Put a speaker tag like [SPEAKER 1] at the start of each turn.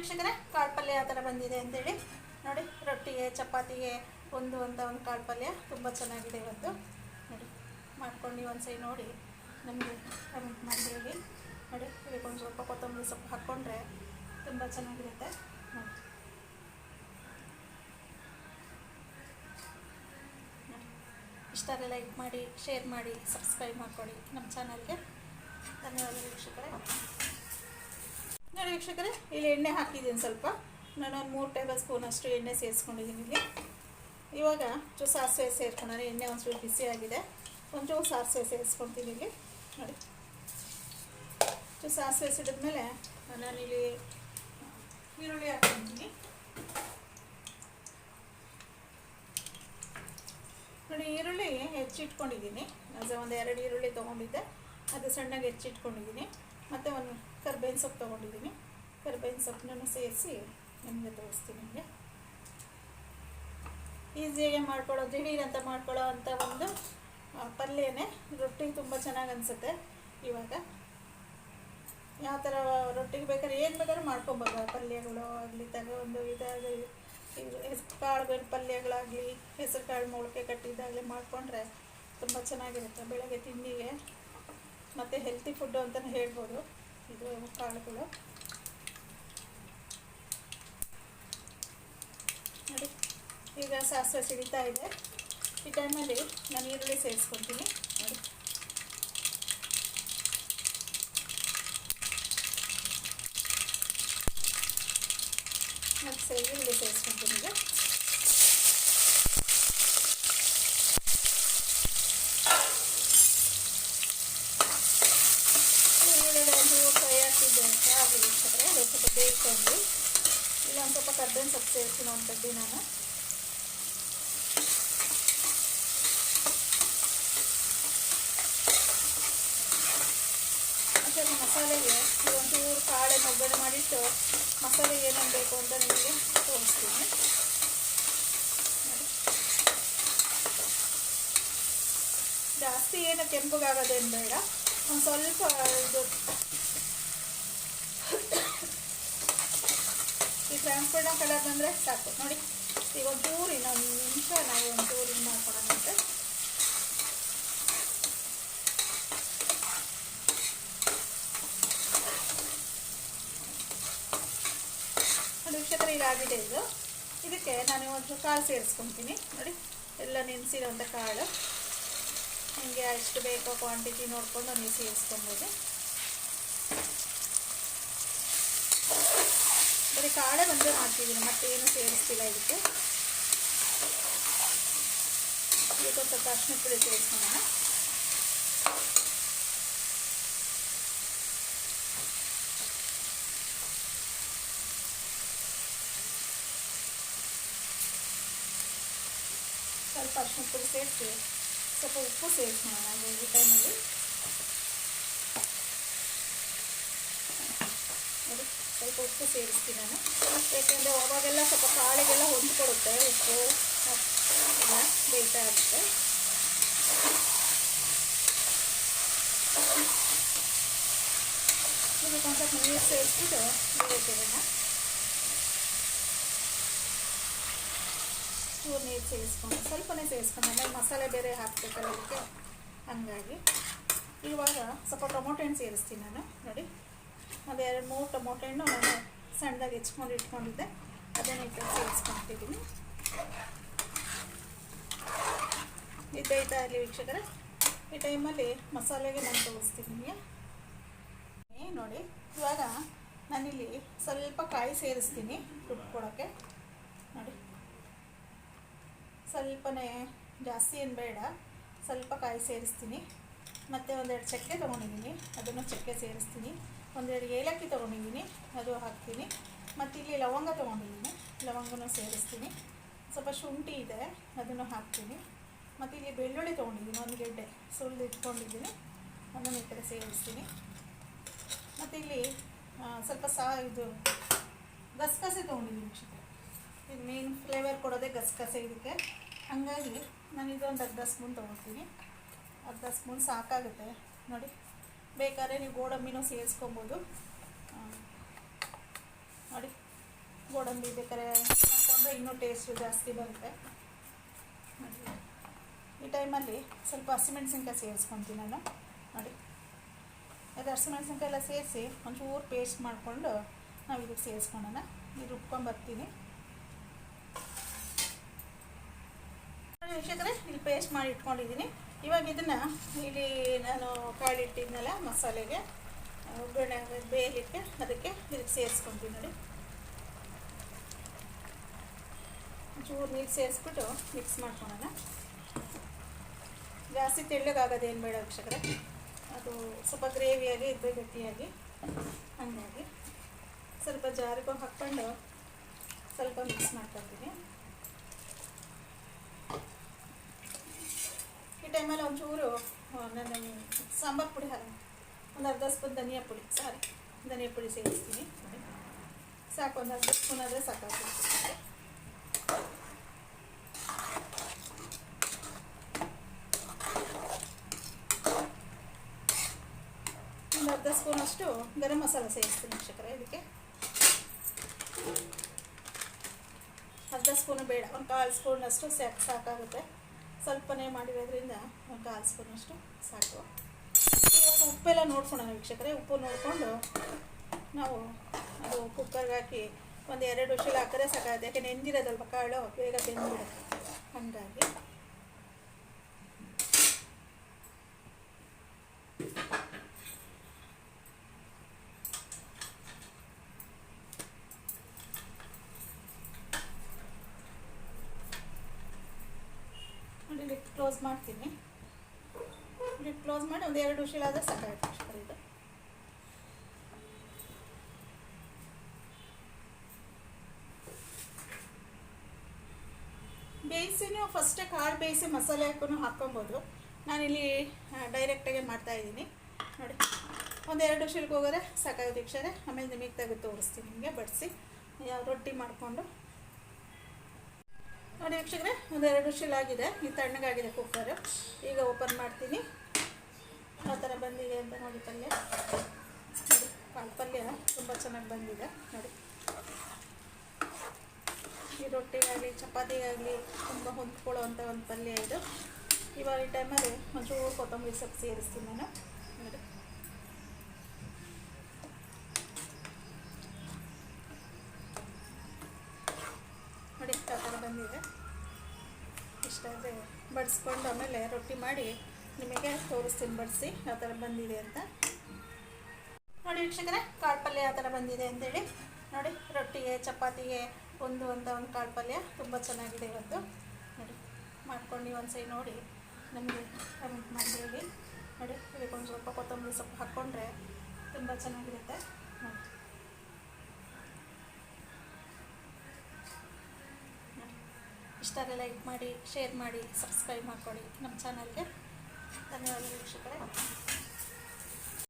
[SPEAKER 1] ವೀಕ್ಷಕರೇ ಕಾಳು ಪಲ್ಯ ಯಾವ ಥರ ಬಂದಿದೆ ಅಂತೇಳಿ. ನೋಡಿ, ರೊಟ್ಟಿಗೆ, ಚಪಾತಿಗೆ ಒಂದು ಅಂತ ಒಂದು ಕಾಳು ಪಲ್ಯ ತುಂಬ ಚೆನ್ನಾಗಿದೆ ಇವತ್ತು. ನೋಡಿ, ಮಾಡ್ಕೊಂಡು ಒಂದು ಒಂದ್ಸರಿ ನೋಡಿ. ನಮಗೆ ಕಮೆಂಟ್ ಮಾಡಿ ಹೇಳಿ. ನೋಡಿ, ಇದಕ್ಕೆ ಒಂದು ಸ್ವಲ್ಪ ಕೊತ್ತಂಬರಿ ಸೊಪ್ಪು ಹಾಕ್ಕೊಂಡ್ರೆ ತುಂಬ ಚೆನ್ನಾಗಿರುತ್ತೆ. ನೋಡಿ. ಇಷ್ಟೆಲ್ಲ ಲೈಕ್ ಮಾಡಿ ಶೇರ್ ಮಾಡಿ ಸಬ್ಸ್ಕ್ರೈಬ್ ಮಾಡ್ಕೊಳ್ಳಿ ನಮ್ಮ ಚಾನಲ್ಗೆ ಧನ್ಯವಾದ ವೀಕ್ಷಕರೇ. ನೋಡಿ ವೀಕ್ಷಕರೇ, ಇಲ್ಲಿ ಎಣ್ಣೆ ಹಾಕಿದ್ದೀನಿ ಸ್ವಲ್ಪ. ನಾನು ಒಂದು ಮೂರು ಟೇಬಲ್ ಸ್ಪೂನ್ ಅಷ್ಟು ಎಣ್ಣೆ ಸೇರಿಸ್ಕೊಂಡಿದ್ದೀನಿ ಇಲ್ಲಿ. ಇವಾಗ ಚೂರು ಸಾಸಿವೆ ಸೇರ್ಕೊಂಡ್ರೆ ಎಣ್ಣೆ ಒಂಚೂರು ಬಿಸಿ ಆಗಿದೆ. ಒಂಚೂರು ಸಾಸಿವೆ ಸೇರಿಸ್ಕೊತೀನಿ ಇಲ್ಲಿ. ನೋಡಿ. ಚೂರು ಸಾಸಿವೆ ಸಿಡಿದ್ಮೇಲೆ ನಾನಿಲ್ಲಿ ಈರುಳ್ಳಿ ಹಾಕ್ಕೊತೀನಿ ನೋಡಿ, ಈರುಳ್ಳಿ ಹೆಚ್ಚಿಟ್ಕೊಂಡಿದ್ದೀನಿ. ಒಂದು ಎರಡು ಈರುಳ್ಳಿ ತೊಗೊಂಡಿದ್ದೆ. ಅದು ಸಣ್ಣಗೆ ಹೆಚ್ಚಿಟ್ಕೊಂಡಿದ್ದೀನಿ. ಮತ್ತು ಒಂದು ಕರ್ಬೇವಿನ ಸೊಪ್ಪು ತೊಗೊಂಡಿದ್ದೀನಿ. ಕರ್ಬೇವಿನ ಸೊಪ್ಪನ್ನು ಸೇರಿಸಿ ನಿಮಗೆ ತೋರಿಸ್ತೀನಿ ನಿಮಗೆ. ಈಸಿಯಾಗಿ ಮಾಡ್ಕೊಳ್ಳೋ, ದಿಢೀರ್ ಅಂತ ಮಾಡ್ಕೊಳ್ಳೋ ಅಂಥ ಒಂದು ಪಲ್ಯನೇ ರೊಟ್ಟಿ ತುಂಬ ಚೆನ್ನಾಗಿ ಅನಿಸುತ್ತೆ ಇವಾಗ. ಯಾವ ಥರ ರೊಟ್ಟಿಗೆ ಬೇಕಾದ್ರೆ ಏನು ಬೇಕಾದ್ರೂ ಮಾಡ್ಕೊಬೋದು ಪಲ್ಯಗಳು ಆಗಲಿ, ತಗೊಂಡು ಇದಾಗಲಿ ಹೆಸರು ಕಾಳು ಬೇರೆ ಪಲ್ಯಗಳಾಗಲಿ, ಹೆಸರು ಕಾಳು ಮೊಳಕೆ ಕಟ್ಟಿದ್ದಾಗಲಿ ಮಾಡಿಕೊಂಡ್ರೆ ತುಂಬ ಚೆನ್ನಾಗಿರುತ್ತೆ ಬೆಳಗ್ಗೆ ತಿಂಡಿಗೆ. ಮತ್ತು ಹೆಲ್ತಿ ಫುಡ್ಡು ಅಂತಲೇ ಹೇಳ್ಬೋದು. ಇದು ಕಾಳುಗಳು ನೋಡಿ ಈಗ ಸಾಸಿವೆ ಸಿಡಿತಾ ಇದೆ. ಈ ಟೈಮಲ್ಲಿ ನಾನು ಈರುಳ್ಳಿ ಸೇರಿಸ್ಕೊತೀನಿ ನೋಡಿ. ಮತ್ತು ಈರುಳ್ಳಿ ಸೇರಿಸ್ಕೊತೀನಿ ಈಗ ಈರುಳ್ಳಿ ಒಂದು ಫ್ರೈ ಆಗ್ತಿದ್ದೆ ಅಂತ ಆಗಲಿ ಇಷ್ಟಪಟ್ಟರೆ ಅದು ಸ್ವಲ್ಪ ಬೇಯಿಸ್ಕೊಂಡು ಇಲ್ಲ ಒಂದು ಸ್ವಲ್ಪ ಕರ್ಬೇವಿನ ಸೊಪ್ಪು ಒಂದು ಕಡ್ಡಿ ನಾನು ಮತ್ತು ಮಸಾಲೆಗೆ ಒಂಚೂರು ಕಾಳೆ ಒಗ್ಗರಣೆ ಮಾಡಿಟ್ಟು ಮಸಾಲೆಗೆ ಏನೇನು ಬೇಕು ಅಂತ ನಿಮಗೆ ತೋರಿಸ್ತೀನಿ. ಜಾಸ್ತಿ ಏನು ಕೆಂಪಗಾಗೋದೇನು ಬೇಡ ಒಂದು ಸ್ವಲ್ಪ ಇದು ಟ್ರಾನ್ಸ್ಪೋರ್ಟ್ ಕಲರ್ ಬಂದರೆ ಸಾಕು. ನೋಡಿ, ಈಗ ಒಂಚೂರು ಇನ್ನೊಂದು ನಿಮಿಷ ನಾವು ಒಂಚೂರು ಇದು ಮಾಡ್ಕೊಳೋಣಂತೆ ಒಂದು ವೀಕ್ಷಕರೇ ಇದಾಗಿದೆ ಇದು. ಇದಕ್ಕೆ ನಾನು ಒಂದು ಕಾಳು ಸೇರಿಸ್ಕೊತೀನಿ. ನೋಡಿ, ಎಲ್ಲ ನೆನೆಸಿರೋಂಥ ಕಾಳು. ನಿಮಗೆ ಎಷ್ಟು ಬೇಕೋ ಕ್ವಾಂಟಿಟಿ ನೋಡಿಕೊಂಡು ನೀವು ಸೇರಿಸ್ಕೊಬೋದು. ಬರೀ ಕಾಳೆ ಒಂದೇ ಮಾಡ್ತಿದ್ದೀನಿ ಮತ್ತೇನು ಸೇರಿಸ್ತಿಲ್ಲ ಇದಕ್ಕೆ. ಇದಕ್ಕೆ ಸ್ವಲ್ಪ ಅರ್ಶಿನ ಪುಡಿ ಸೇರಿಸ್ಕೊಳ್ಳೋಣ. ಸ್ವಲ್ಪ ಅರ್ಶಿನ ಪುಡಿ ಸೇರಿಸಿ, ಸ್ವಲ್ಪ ಉಪ್ಪು ಸೇರಿಸ್ಕೊಳ್ಳೋಣ ಈ ಟೈಮಲ್ಲಿ ನೋಡಿ ಸ್ವಲ್ಪ ಉಪ್ಪು ಸೇರಿಸ್ತೀನಿ ನಾನು. ಯಾಕೆಂದರೆ ಅವಾಗೆಲ್ಲ ಸ್ವಲ್ಪ ಕಾಳಿಗೆಲ್ಲ ಹೊಂದ್ಕೊಡುತ್ತೆ ಉಪ್ಪು, ಎಲ್ಲ ಬೇಯ್ತಾ ಇರುತ್ತೆ. ಇದಕ್ಕೆ ಸ್ವಲ್ಪ ನೀರು ಸೇರಿಸ್ಬಿಟ್ಟು ಚೂರು ನೀರು ಸೇರಿಸ್ಕೊಂಡು, ಸ್ವಲ್ಪನೇ ಸೇರಿಸ್ಕೊಂಡು ಮಸಾಲೆ ಬೇರೆ ಹಾಕ್ಬೇಕಲ್ಲ ಅದಕ್ಕೆ ಹಂಗಾಗಿ. ಇವಾಗ ಸ್ವಲ್ಪ ಟೊಮೊಟೊ ಹಣ್ಣು ಸೇರಿಸ್ತೀನಿ ನಾನು, ನೋಡಿ. ಒಂದು ಎರಡು ಮೂರು ಟೊಮೊಟೊ ಹಣ್ಣು ನಾನು ಸಣ್ಣದಾಗಿ ಹೆಚ್ಕೊಂಡು ಇಟ್ಕೊಂಡಿದ್ದೆ. ಅದನ್ನು ಇಟ್ಟು ಸೇರಿಸ್ಕೊತಿದ್ದೀನಿ ಇದ್ದಾಯ್ತಾ ಇರಲಿ ವೀಕ್ಷಕರೇ, ಈ ಟೈಮಲ್ಲಿ ಮಸಾಲೆಗೆ ನಾನು ಏ, ನೋಡಿ, ಇವಾಗ ನಾನಿಲ್ಲಿ ಸ್ವಲ್ಪ ಕಾಯಿ ಸೇರಿಸ್ತೀನಿ ರುಬ್ಕೊಡೋಕ್ಕೆ ನೋಡಿ, ಸ್ವಲ್ಪನೇ ಜಾಸ್ತಿ ಏನು ಬೇಡ, ಸ್ವಲ್ಪ ಕಾಯಿ ಸೇರಿಸ್ತೀನಿ. ಮತ್ತು ಒಂದೆರಡು ಚಕ್ಕೆ ತೊಗೊಂಡಿದ್ದೀನಿ, ಅದನ್ನು ಚಕ್ಕೆ ಸೇರಿಸ್ತೀನಿ. ಒಂದೆರಡು ಏಲಕ್ಕಿ ತೊಗೊಂಡಿದ್ದೀನಿ, ಅದು ಹಾಕ್ತೀನಿ. ಮತ್ತು ಇಲ್ಲಿ ಲವಂಗ ತೊಗೊಂಡಿದ್ದೀನಿ, ಲವಂಗನೂ ಸೇರಿಸ್ತೀನಿ. ಸ್ವಲ್ಪ ಶುಂಠಿ ಇದೆ, ಅದನ್ನು ಹಾಕ್ತೀನಿ. ಮತ್ತು ಇಲ್ಲಿ ಬೆಳ್ಳುಳ್ಳಿ ತೊಗೊಂಡಿದ್ದೀನಿ, ಒಂದು ಗೆಡ್ಡೆ ಸುಳ್ಳು ಇಟ್ಕೊಂಡಿದ್ದೀನಿ, ಅದನ್ನು ಈ ಕಡೆ ಸೇರಿಸ್ತೀನಿ. ಮತ್ತು ಇಲ್ಲಿ ಸ್ವಲ್ಪ ಸಾ, ಇದು ಗಸಗಸೆ ತೊಗೊಂಡಿದ್ದೀನಿ ವೀಕ್ಷಕರೇ ಇದು ಮೇನ್ ಫ್ಲೇವರ್ ಕೊಡೋದೇ ಗಸಗಸೆ ಇದಕ್ಕೆ. ಹಾಗಾಗಿ ನಾನು ಇದೊಂದು ಅರ್ಧ ಸ್ಪೂನ್ ತೊಗೊಳ್ತೀನಿ ಅರ್ಧ ಸ್ಪೂನ್ ಸಾಕಾಗುತ್ತೆ, ನೋಡಿ. ಬೇಕಾದ್ರೆ ನೀವು ಗೋಡಂಬಿನೂ ಸೇರಿಸ್ಕೊಬೋದು. ನೋಡಿ, ಗೋಡಂಬಿ ಬೇಕಾದ್ರೆ ಹಾಕೊಂಡ್ರೆ ಇನ್ನೂ ಟೇಸ್ಟು ಜಾಸ್ತಿ ಬರುತ್ತೆ. ಈ ಟೈಮಲ್ಲಿ ಸ್ವಲ್ಪ ಹಸಿಮೆಣಸಿನ್ಕಾಯಿ ಸೇರಿಸ್ಕೊತೀನಿ ನಾನು. ನೋಡಿ, ಅದು ಹಸಿಮೆಣ್ಸಿನ್ಕಾಯಿ ಎಲ್ಲ ಸೇರಿಸಿ ಒಂಚೂರು ಪೇಸ್ಟ್ ಮಾಡಿಕೊಂಡು ನಾವು ಇದಕ್ಕೆ ಸೇರಿಸ್ಕೊಳ್ಳೋಣ ಇದು ರುಬ್ಕೊಂಬರ್ತೀನಿ ವೀಕ್ಷಕರೇ, ಇಲ್ಲಿ ಪೇಸ್ಟ್ ಮಾಡಿ ಇಟ್ಕೊಂಡಿದ್ದೀನಿ. ಇವಾಗ ಇದನ್ನು ಇಲ್ಲಿ ನಾನು ಕಾಳಿಟ್ಟಿದ್ನಲ್ಲ ಮಸಾಲೆಗೆ ಒಗ್ಗರಣೆ ಬೇಯಲಿಕ್ಕೆ ಅದಕ್ಕೆ ಇದಕ್ಕೆ ಸೇರಿಸ್ಕೊತೀನಿ ನೋಡಿ. ಚೂರು ನೀರು ಸೇರಿಸ್ಬಿಟ್ಟು ಮಿಕ್ಸ್ ಮಾಡ್ಕೊಳ್ಳೋಣ. ಜಾಸ್ತಿ ತೆಳ್ಳಗಾಗೋದೇನು ಬೇಡ ಅಕ್ಷಕರ ಅದು ಸ್ವಲ್ಪ ಗ್ರೇವಿಯಾಗಿ ಇದ್ದ ಗಟ್ಟಿಯಾಗಿ ಹಂಗಾಗಿ ಸ್ವಲ್ಪ ಜಾರಿಗೂ ಹಾಕ್ಕೊಂಡು ಸ್ವಲ್ಪ ಮಿಕ್ಸ್ ಮಾಡ್ಕೊತೀನಿ ಈ ಟೈಮಲ್ಲಿ ಒಂಚೂರು ಆ, ನಾನು ಸಾಂಬಾರು ಪುಡಿ ಹಾಕಿ ಒಂದು ಸ್ಪೂನ್ ಧನಿಯಾ ಪುಡಿ ಸಾರಿ ಧನಿಯಾ ಪುಡಿ ಸೇರಿಸ್ತೀನಿ ಸಾಕು ಒಂದು ಅರ್ಧ ಸ್ಪೂನ್ ಆದರೆ ಸಾಕಾಗ್ತದೆ ಒಂದು ಅರ್ಧ ಸ್ಪೂನಷ್ಟು ಗರಂ ಮಸಾಲ ಸೇರಿಸ್ತೀನಿ ವೀಕ್ಷಕರೇ ಇದಕ್ಕೆ ಅರ್ಧ ಸ್ಪೂನು ಬೇಡ ಒಂದು ಕಾಲು ಸ್ಪೂನಷ್ಟು ಸಾಕು ಸಾಕಾಗುತ್ತೆ ಸ್ವಲ್ಪನೇ ಮಾಡಿರೋದ್ರಿಂದ ಒಂದು ಕಾಲು ಸ್ಪೂನಷ್ಟು ಸಾಕು ಇವಾಗ ಉಪ್ಪೆಲ್ಲ ನೋಡ್ಕೊಳ್ಳೋಣ ವೀಕ್ಷಕರೇ. ಉಪ್ಪು ನೋಡಿಕೊಂಡು ನಾವು ಅದು ಕುಕ್ಕರ್ಗೆ ಹಾಕಿ ಒಂದು ಎರಡು ವಿಷಲ್ ಹಾಕಿದ್ರೆ ಸಾಕಾಗುತ್ತೆ. ಯಾಕೆ ನೆಂದಿರೋದಲ್ವ ಕಾಳು, ಬೇಗ ಬೆಂದ್ಬಿಡುತ್ತೆ. ಹಾಗಾಗಿ ಕ್ಲೋಸ್ ಮಾಡ್ತೀನಿ. ಕ್ಲೋಸ್ ಮಾಡಿ ಒಂದು ಎರಡು ವಿಷಲ್ ಆದರೆ ಸಾಕಾಗುತ್ತೆ ಅಷ್ಟೇ ಇದು ಬೇಯಿಸಿ ನೀವು ಫಸ್ಟೇ ಕಾಳು ಬೇಯಿಸಿ ಮಸಾಲೆ ಹಾಕೊಂಡು ಹಾಕ್ಕೊಬೋದು. ನಾನಿಲ್ಲಿ ಡೈರೆಕ್ಟಾಗೆ ಮಾಡ್ತಾಯಿದ್ದೀನಿ ನೋಡಿ ಒಂದೆರಡು ವಿಷಲ್ಗೆ ಹೋಗೋರೆ ಸಾಕಾಗುತ್ತೆ ವೀಕ್ಷರೆ ಆಮೇಲೆ ನಿಮಗೆ ತೆಗೆದು ತೋರಿಸ್ತೀನಿ ನಿಮಗೆ, ಬಡಿಸಿ. ಯಾವ ರೊಟ್ಟಿ ಮಾಡಿಕೊಂಡು. ನೋಡಿ ವೀಕ್ಷಕರೇ ಒಂದೆರಡು ಶಿಲ್ ಆಗಿದೆ. ಈ ತಣ್ಣಗಾಗಿದೆ ಕುಕ್ಕರು ಈಗ ಓಪನ್ ಮಾಡ್ತೀನಿ. ಯಾವ ಥರ ಬಂದಿದೆ ಅಂತ ನೋಡಿ ಪಲ್ಯ. ಕಾಳು ಪಲ್ಯ ತುಂಬ ಚೆನ್ನಾಗಿ ಬಂದಿದೆ ನೋಡಿ. ಈ ರೊಟ್ಟಿಗಾಗಲಿ ಚಪಾತಿಗಾಗಲಿ ತುಂಬ ಹೊಂದ್ಕೊಳ್ಳೋವಂಥ ಒಂದು ಪಲ್ಯ ಇದು. ಇವಾಗ ಈ ಟೈಮಲ್ಲಿ ಒಂಚೂರು ಕೊತ್ತಂಬರಿ ಸೊಪ್ಪು ಸೇರಿಸ್ತೀನಿ ನಾನು. ನೋಡಿ. ನೋಡಿ, ಆ ಥರ ಬಂದಿದೆ. ಇಷ್ಟ ಬಡಿಸ್ಕೊಂಡು ಆಮೇಲೆ ರೊಟ್ಟಿ ಮಾಡಿ ನಿಮಗೆ ತೋರಿಸ್ತೀನಿ ಬಡಿಸಿ ಯಾವ ಥರ ಬಂದಿದೆ ಅಂತ. ನೋಡಿ ವೀಕ್ಷಕರೇ ಕಾಳು ಪಲ್ಯ ಯಾವ ಥರ ಬಂದಿದೆ ಅಂತೇಳಿ. ನೋಡಿ, ರೊಟ್ಟಿಗೆ, ಚಪಾತಿಗೆ ಒಂದು ಅಂತ ಒಂದು ಕಾಳು ಪಲ್ಯ ತುಂಬ ಚೆನ್ನಾಗಿದೆ ಇವತ್ತು. ನೋಡಿ, ಮಾಡ್ಕೊಂಡು ಒಂದ್ಸರಿ ನೋಡಿ. ನಮಗೆ ಕಮೆಂಟ್ ಮಾಡಿ ಹೇಳಿ ನೋಡಿ, ಇದಕ್ಕೆ ಒಂದು ಸ್ವಲ್ಪ ಕೊತ್ತಂಬರಿ ಸೊಪ್ಪು ಹಾಕ್ಕೊಂಡ್ರೆ ತುಂಬ ಚೆನ್ನಾಗಿರುತ್ತೆ. ನೋಡಿ. ಇಷ್ಟ ಲೈಕ್ ಮಾಡಿ ಶೇರ್ ಮಾಡಿ ಸಬ್ಸ್ಕ್ರೈಬ್ ಮಾಡ್ಕೊಳ್ಳಿ ನಮ್ಮ ಚಾನಲ್ಗೆ 咱们要一起吃呗。